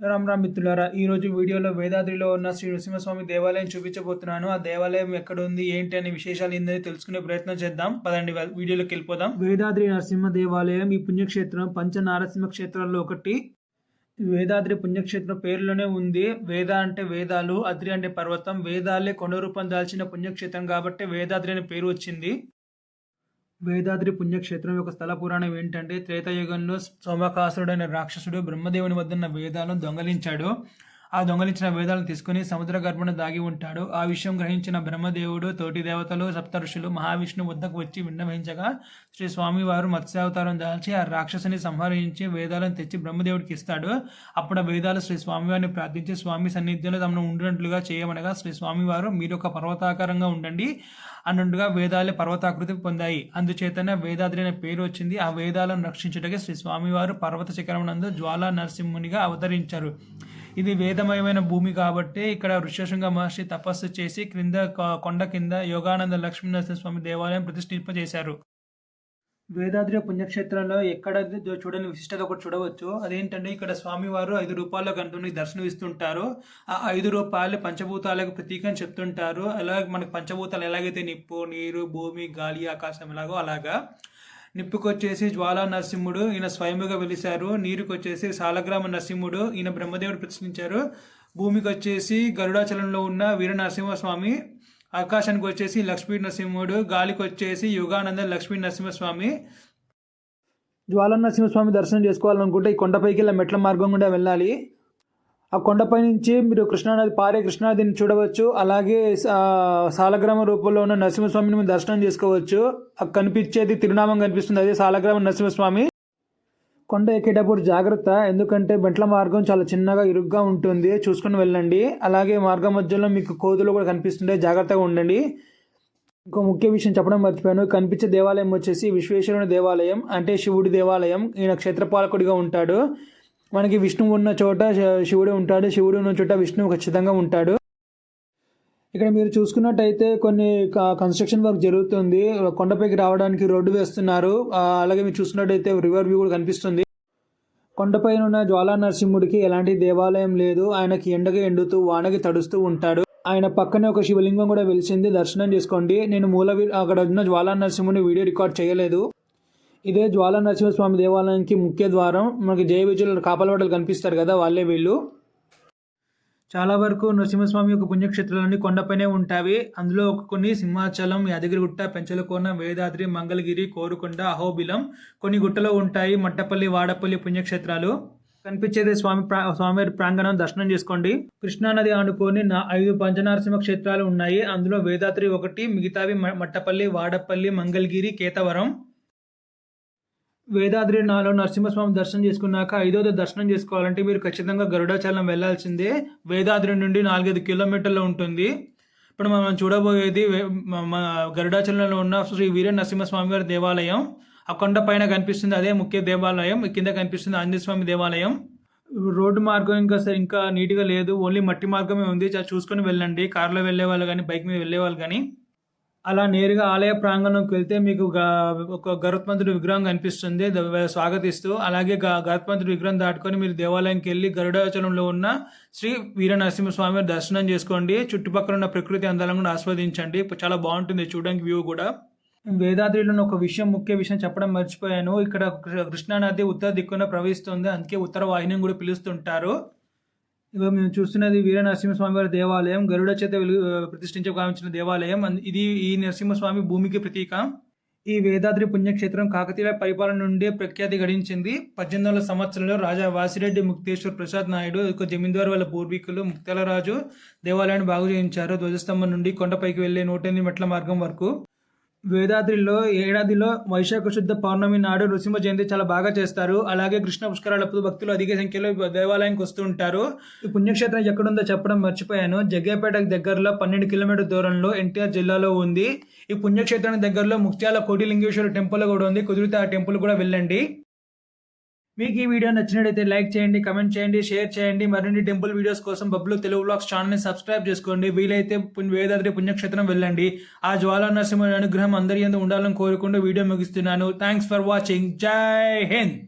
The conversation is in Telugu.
రామ్ రామ్ మిత్రులారా ఈరోజు వీడియోలో వేదాద్రిలో ఉన్న శ్రీ నృసింహస్వామి దేవాలయం చూపించబోతున్నాను. ఆ దేవాలయం ఎక్కడ ఉంది ఏంటి అనే విశేషాలు ఏందని తెలుసుకునే ప్రయత్నం చేద్దాం. పదండి వీడియోలోకి వెళ్ళిపోదాం. వేదాద్రి నరసింహ దేవాలయం ఈ పుణ్యక్షేత్రం పంచ నారసింహ క్షేత్రాల్లో ఒకటి. వేదాద్రి పుణ్యక్షేత్రం పేరులోనే ఉంది. వేద అంటే వేదాలు అద్రి అంటే పర్వతం. వేదాలే కొండ రూపం దాల్చిన పుణ్యక్షేత్రం కాబట్టి వేదాద్రి అనే పేరు వచ్చింది. వేదాద్రి పుణ్యక్షేత్రం యొక్క స్థల పురాణం ఏంటంటే త్రేతాయుగంలో సోమకాసురుడైన రాక్షసుడు బ్రహ్మదేవుని వద్ద ఉన్న వేదాలను దొంగలించాడు. ఆ దొంగలించిన వేదాలను తీసుకుని సముద్ర గర్భను దాగి ఉంటాడు. ఆ విషయం గ్రహించిన బ్రహ్మదేవుడు తోటి దేవతలు సప్తఋషులు మహావిష్ణు వద్దకు వచ్చి విన్నవించగా శ్రీ స్వామివారు మత్స్యావతారం దాల్చి ఆ రాక్షసుని సంహరించి వేదాలను తెచ్చి బ్రహ్మదేవుడికి ఇస్తాడు. అప్పుడు ఆ వేదాలు శ్రీ స్వామివారిని ప్రార్థించి స్వామి సన్నిధ్యంలో తమను ఉండినట్లుగా చేయమనగా శ్రీ స్వామివారు మీరు ఒక పర్వతాకారంగా ఉండండి అన్నట్టుగా వేదాలే పర్వతాకృతి పొందాయి. అందుచేతనే వేదాద్రి అనే పేరు వచ్చింది. ఆ వేదాలను రక్షించుటకే శ్రీ స్వామివారు పర్వత శిఖరమునందు జ్వాలా నరసింహునిగా అవతరించారు. ఇది వేదమయమైన భూమి కాబట్టి ఇక్కడ ఋష్యశృంగ మహర్షి తపస్సు చేసి క్రింద కొండ కింద యోగానంద లక్ష్మీనరసింహ స్వామి దేవాలయం ప్రతిష్ఠింపజేశారు వేదాద్రి పుణ్యక్షేత్రంలో ఎక్కడ చూడని విశిష్టత ఒకటి చూడవచ్చు. అదేంటంటే ఇక్కడ స్వామివారు ఐదు రూపాయల గంటని దర్శనం ఇస్తుంటారు ఆ ఐదు రూపాయలు పంచభూతాలకు ప్రతీక అని చెప్తుంటారు. అలాగే మనకి పంచభూతాలు ఎలాగైతే నిప్పు నీరు భూమి గాలి ఆకాశం ఎలాగో అలాగా. నిప్పుకొచ్చేసి జ్వాలా నరసింహుడు ఈయన స్వయముగా వెలిశారు. నీరుకొచ్చేసి సాలగ్రామ నరసింహుడు ఈయన బ్రహ్మదేవుడు ప్రశ్నించారు భూమికి వచ్చేసి గరుడాచలంలో ఉన్న వీర నరసింహస్వామి ఆకాశానికి వచ్చేసి లక్ష్మీ నరసింహుడు గాలికి వచ్చేసి యుగానంద లక్ష్మీ నరసింహస్వామి జ్వాలా నరసింహస్వామి దర్శనం చేసుకోవాలనుకుంటే ఈ కొండపైకి వెళ్ళి మెట్ల మార్గం గుండా వెళ్ళాలి. ఆ కొండపై నుంచి మీరు కృష్ణానది పారే కృష్ణానదిని చూడవచ్చు. అలాగే సాలగ్రామ రూపంలో ఉన్న నరసింహస్వామిని మీరు దర్శనం చేసుకోవచ్చు. అక్కడ కనిపించేది తిరునామం కనిపిస్తుంది. అదే సాలగ్రామ నరసింహస్వామి. కొండ ఎక్కేటప్పుడు జాగ్రత్త. ఎందుకంటే మెట్ల మార్గం చాలా చిన్నగా ఇరుగ్గా ఉంటుంది. చూసుకుని వెళ్ళండి. అలాగే మార్గం మధ్యలో మీకు కోతులు కూడా కనిపిస్తుంటే జాగ్రత్తగా ఉండండి. ఇంకో ముఖ్య విషయం చెప్పడం మర్చిపోయాను. కనిపించే దేవాలయం వచ్చేసి విశ్వేశ్వరుని దేవాలయం. అంటే శివుడి దేవాలయం. ఈయన క్షేత్రపాలకుడిగా ఉంటాడు. మనకి విష్ణువు ఉన్న చోట శివుడు ఉంటాడు. శివుడు ఉన్న చోట విష్ణువు ఖచ్చితంగా ఉంటాడు. ఇక్కడ మీరు చూసుకున్నట్టయితే కొన్ని కన్స్ట్రక్షన్ వర్క్ జరుగుతుంది. కొండపైకి రావడానికి రోడ్డు వేస్తున్నారు. అలాగే మీరు చూసుకున్నట్టయితే రివర్ వ్యూ కూడా కనిపిస్తుంది. కొండపైన ఉన్న జ్వాలా నరసింహుడికి ఎలాంటి దేవాలయం లేదు. ఆయనకి ఎండగా ఎండుతూ వానకి తడుస్తూ ఉంటాడు. ఆయన పక్కనే ఒక శివలింగం కూడా వెలిసింది. దర్శనం చేసుకోండి. నేను మూల అక్కడ ఉన్న జ్వాలా నరసింహుని వీడియో రికార్డ్ చేయలేదు. ఇదే జ్వాల నరసింహస్వామి దేవాలయానికి ముఖ్య ద్వారం. మనకి జయ విజయులు కాపలవాడలు కనిపిస్తారు కదా వాళ్ళే వీళ్ళు. చాలా వరకు నరసింహస్వామి యొక్క పుణ్యక్షేత్రాలన్నీ కొండపైనే ఉంటాయి. అందులో ఒక కొన్ని సింహాచలం యాదగిరిగుట్ట పెంచలకోన వేదాద్రి మంగళగిరి కోరుకొండ అహోబిలం కొన్ని గుట్టలో ఉంటాయి. మట్టపల్లి వాడపల్లి పుణ్యక్షేత్రాలు. కనిపించేది స్వామి ప్రా స్వామివారి ప్రాంగణం దర్శనం చేసుకోండి. కృష్ణానది ఆనుకొని నా ఐదు పంచనారసింహ క్షేత్రాలు ఉన్నాయి. అందులో వేదాద్రి ఒకటి మిగతావి మ- మట్టపల్లి వాడపల్లి మంగళగిరి కేతవరం. వేదాద్రి నాలో నరసింహస్వామి దర్శనం చేసుకున్నాక ఐదోది దర్శనం చేసుకోవాలంటే మీరు ఖచ్చితంగా గరుడాచలం వెళ్ళాల్సిందే వేదాద్రి నుండి నాలుగైదు కిలోమీటర్లు ఉంటుంది. ఇప్పుడు మనం చూడబోయేది మన గరుడాచలంలో ఉన్న శ్రీ వీర నరసింహస్వామి వారి దేవాలయం. ఆ కొండ పైన కనిపిస్తుంది అదే ముఖ్య దేవాలయం. కింద కనిపిస్తుంది ఆంజనేయస్వామి దేవాలయం. రోడ్డు మార్గం ఇంకా సరే ఇంకా నీట్గా లేదు. ఓన్లీ మట్టి మార్గమే ఉంది. చూసుకొని వెళ్ళండి. కార్లో వెళ్ళే వాళ్ళు కానీ బైక్ మీద వెళ్ళే వాళ్ళు కానీ అలా నేరుగా ఆలయ ప్రాంగణంకి వెళ్తే మీకు ఒక గరుత్మంతుడి విగ్రహం కనిపిస్తుంది. స్వాగతిస్తూ. అలాగే గ- గరుత్మంతుడి విగ్రహం దాటుకొని మీరు దేవాలయంకి వెళ్ళి గరుడాచలంలో ఉన్న శ్రీ వీరనరసింహస్వామి దర్శనం చేసుకోండి. చుట్టుపక్కల ఉన్న ప్రకృతి అందాలను కూడా ఆస్వాదించండి. చాలా బాగుంటుంది చూడడానికి వ్యూ కూడా. వేదాద్రిలో ఒక విషయం ముఖ్య విషయం చెప్పడం మర్చిపోయాను. ఇక్కడ కృష్ణానది ఉత్తర దిక్కున ప్రవహిస్తుంది. అందుకే ఉత్తర వాహిని కూడా పిలుస్తుంటారు. ఇక మేము చూస్తున్నది వీర నరసింహస్వామి వారి దేవాలయం. గరుడ చేత వెలుగు ప్రతిష్ఠించ దేవాలయం. ఇది ఈ నరసింహస్వామి భూమికి ప్రతీక. ఈ వేదాద్రి పుణ్యక్షేత్రం కాకతీయ పరిపాలన నుండి ప్రఖ్యాతి గడించింది. పద్దెనిమిది వందల సంవత్సరంలో రాజా వాసిరెడ్డి ముక్తేశ్వర్ ప్రసాద్ నాయుడు ఒక జమీందారు వాళ్ళ పూర్వీకులు ముక్తాలరాజు దేవాలయాన్ని బాగు చేయించారు. ధ్వజస్తంభం నుండి కొండపైకి వెళ్ళే నూట ఎనిమిది మెట్ల మార్గం వరకు. వేదాద్రిలో ఏడాదిలో వైశాఖ శుద్ధ పౌర్ణమి నాడు నృసింహ జయంతి చాలా బాగా చేస్తారు. అలాగే కృష్ణ పుష్కరాలప్పుడు భక్తులు అధిక సంఖ్యలో దేవాలయానికి వస్తూ ఉంటారు. ఈ పుణ్యక్షేత్రం ఎక్కడుందో చెప్పడం మర్చిపోయాను. జగ్గేపేట దగ్గరలో పన్నెండు కిలోమీటర్ దూరంలో ఎన్టీఆర్ జిల్లాలో ఉంది. ఈ పుణ్యక్షేత్రానికి దగ్గరలో ముఖ్యాల కోటిలింగేశ్వర టెంపుల్ కూడా ఉంది. కుదిరితే ఆ టెంపుల్ కూడా వెళ్ళండి. మీకు ఈ వీడియో నచ్చినట్లయితే లైక్ చేయండి కమెంట్ చేయండి షేర్ చేయండి. మరిన్ని టెంపుల్ వీడియోస్ కోసం బబ్లు తెలుగు బ్లాగ్స్ ఛానల్ని సబ్స్క్రైబ్ చేసుకోండి. వీలైతే పుణ్య- వేదాద్రి పుణ్యక్షేత్రం వెళ్ళండి. ఆ జ్వాలానరసింహ అనుగ్రహం అందరి ఎందు ఉండాలని కోరుకుంటూ వీడియో ముగిస్తున్నాను. థ్యాంక్స్ ఫర్ వాచింగ్ జై హింద్